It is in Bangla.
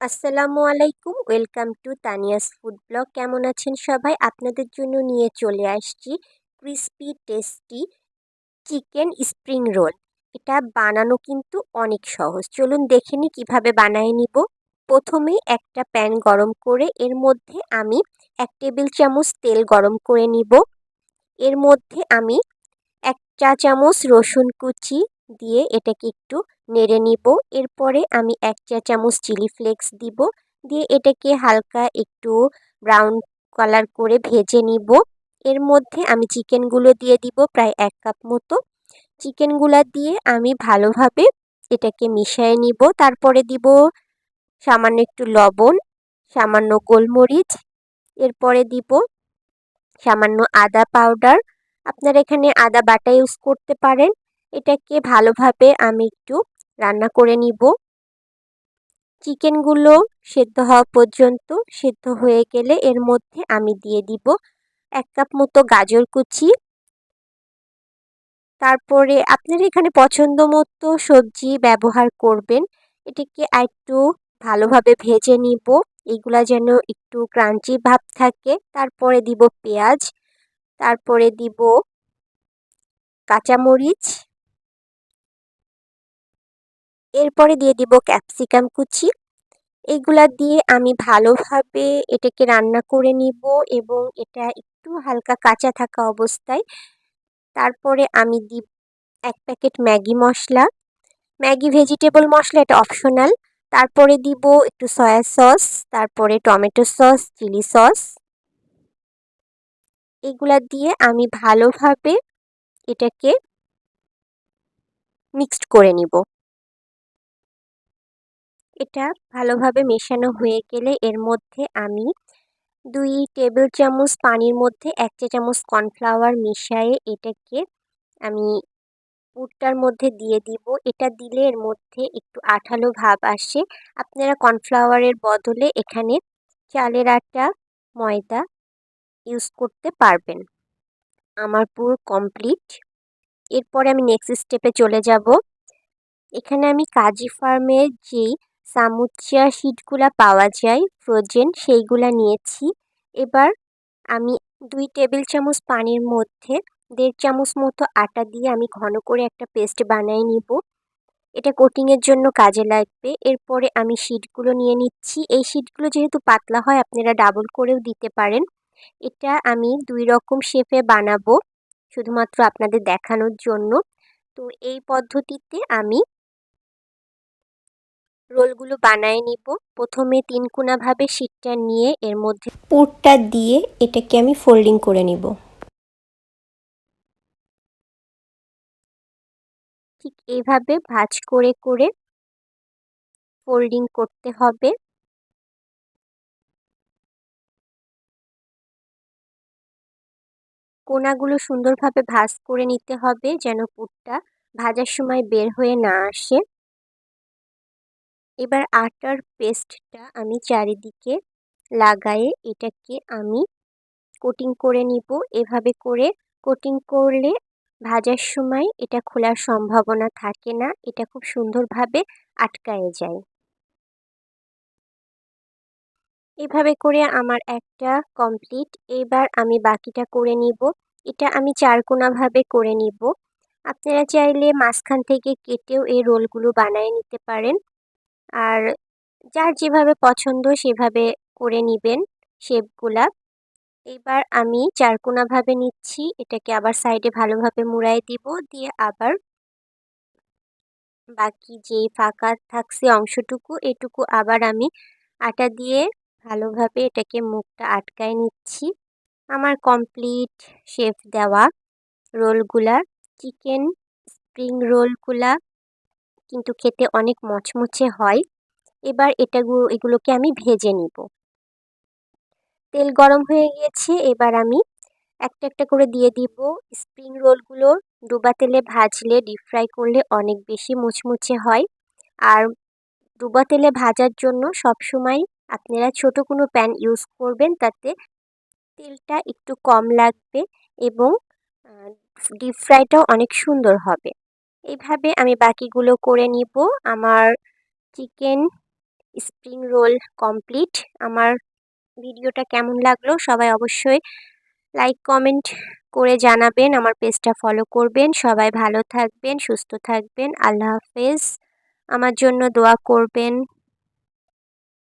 আসসালামু আলাইকুম। Welcome to Tania's food blog. কেমন আছেন সবাই? আপনাদের জন্য নিয়ে চলে আসছি crispy, tasty chicken spring roll. এটা বানানো কিন্তু অনেক সহজ। চলুন দেখে নিই কীভাবে বানায় নিব। প্রথমে একটা প্যান গরম করে এর মধ্যে আমি এক টেবিল চামচ তেল গরম করে নিব। এর মধ্যে আমি এক চা চামচ রসুন কুচি দিয়ে এটাকে একটু নেড়ে নিব। এরপরে আমি এক চা চামচ চিলি ফ্লেক্স দিব। দিয়ে এটাকে হালকা একটু ব্রাউন কালার করে ভেজে নিব। এর মধ্যে আমি চিকেনগুলো দিয়ে দিব প্রায় এক কাপ মতো। চিকেনগুলা দিয়ে আমি ভালোভাবে এটাকে মিশিয়ে নিব। তারপরে দিব সামান্য একটু লবণ, সামান্য গোলমরিচ। এরপরে দিব সামান্য আদা পাউডার। আপনারা এখানে আদা বাটা ইউজ করতে পারেন। এটাকে ভালোভাবে আমি একটু রান্না করে নিব। চিকেনগুলো সেদ্ধ হওয়া পর্যন্ত সেদ্ধ হয়ে গেলে এর মধ্যে আমি দিয়ে দিব এক কাপ মতো গাজর কুচি। তারপরে আপনারা এখানে পছন্দ মতো সবজি ব্যবহার করবেন। এটাকে একটু ভালোভাবে ভেজে নিব। এগুলা যেন একটু ক্রাঞ্চি ভাব থাকে। তারপরে দিব পেঁয়াজ। তারপরে দিব কাঁচামরিচ। এরপরে দিয়ে দিব ক্যাপসিকাম কুচি। এগুলা দিয়ে আমি ভালোভাবে এটাকে রান্না করে নিব এবং এটা একটু হালকা কাঁচা থাকা অবস্থায়। তারপরে আমি দিব এক প্যাকেট ম্যাগি মশলা। ম্যাগি ভেজিটেবল মশলা এটা অপশনাল। তারপরে দিব একটু সয়া সস, তারপরে টমেটো সস, চিলি সস। এগুলা দিয়ে আমি ভালোভাবে এটাকে মিক্সড করে নিব। এটা ভালোভাবে মেশানো হয়ে গেলে এর মধ্যে আমি দুই টেবিল চামচ পানির মধ্যে এক চা চামচ কর্নফ্লাওয়ার মিশিয়ে এটাকে আমি পুরটার মধ্যে দিয়ে দিব। এটা দিলে এর মধ্যে একটু আঠালো ভাব আসে। আপনারা কর্নফ্লাওয়ারের বদলে এখানে চালের আটা, ময়দা ইউজ করতে পারবেন। আমার পুরো কমপ্লিট এরপরে আমি নেক্সট স্টেপে চলে যাব। এখানে আমি কাজী ফার্মের যেই সামুচিয়া শিটগুলা পাওয়া যায় ফ্রোজেন সেইগুলা নিয়েছি। এবার আমি দুই টেবিল চামচ পানির মধ্যে দেড় চামচ মতো আটা দিয়ে আমি ঘন করে একটা পেস্ট বানিয়ে নিব। এটা কোটিংয়ের জন্য কাজে লাগবে। এরপরে আমি শিটগুলো নিয়ে নিচ্ছি। এই শিটগুলো যেহেতু পাতলা হয়, আপনারা ডাবল করেও দিতে পারেন। এটা আমি দুই রকম শেপে বানাবো, শুধুমাত্র আপনাদের দেখানোর জন্য। তো এই পদ্ধতিতে আমি রোলগুলো বানায় নিব। প্রথমে তিন কোনাভাবে শীটটা নিয়ে এর মধ্যে পুরটা দিয়ে এটাকে আমি ফোল্ডিং করে নিব। ঠিক এইভাবে ভাজ করে করে ফোল্ডিং করতে হবে। কোনাগুলো সুন্দরভাবে ভাজ করে নিতে হবে যেন পুরটা ভাজার সময় বের হয়ে না আসে। এবার আটার পেস্টটা আমি চারিদিকে লাগায়ে এটাকে আমি কোটিং করে নিব। এভাবে করে কোটিং করলে ভাজার সময় এটা খোলার সম্ভাবনা থাকে না, এটা খুব সুন্দরভাবে আটকায়ে যায়। এভাবে করে আমার একটা কমপ্লিট এবার আমি বাকিটা করে নিব। এটা আমি চারকোনাভাবে করে নিব। আপনারা চাইলে মাঝখান থেকে কেটেও এই রোলগুলো বানিয়ে নিতে পারেন। আর যার যেভাবে পছন্দ সেভাবে করে নেবেন শেপগুলা। এবার আমি চারকোনাভাবে নিচ্ছি, এটাকে আবার সাইডে ভালোভাবে মুড়াই দিব, দিয়ে আবার বাকি যে ফাঁকা থাকছে অংশটুকু, এটুকু আবার আমি আটা দিয়ে ভালোভাবে এটাকে মুখটা আটকায় নিচ্ছি। আমার কমপ্লিট শেফ দেওয়া রোলগুলা, চিকেন স্প্রিং রোলগুলা কিন্তু খেতে অনেক মচমচে হয়। এবার এটা এগুলোকে আমি ভেজে নিব। তেল গরম হয়ে গিয়েছে, এবার আমি একটা একটা করে দিয়ে দিব স্প্রিং রোলগুলো ডুবা তেলে ভাজলে ডিপ ফ্রাই করলে অনেক বেশি মুচমুচে হয়। আর ডুবা তেলে ভাজার জন্য সবসময় আপনারা ছোট কোনো প্যান ইউজ করবেন তাতে তেলটা একটু কম লাগবে এবং ডিপ ফ্রাইটাও অনেক সুন্দর হবে। এইভাবে আমি বাকিগুলো করে নিব। আমার চিকেন স্প্রিং রোল কমপ্লিট। আমার ভিডিওটা কেমন লাগল সবাই অবশ্যই লাইক, কমেন্ট করে জানাবেন, আমার পেজটা ফলো করবেন। সবাই ভালো থাকবেন, সুস্থ থাকবেন। আল্লাহ হাফেজ। আমার জন্য দোয়া করবেন।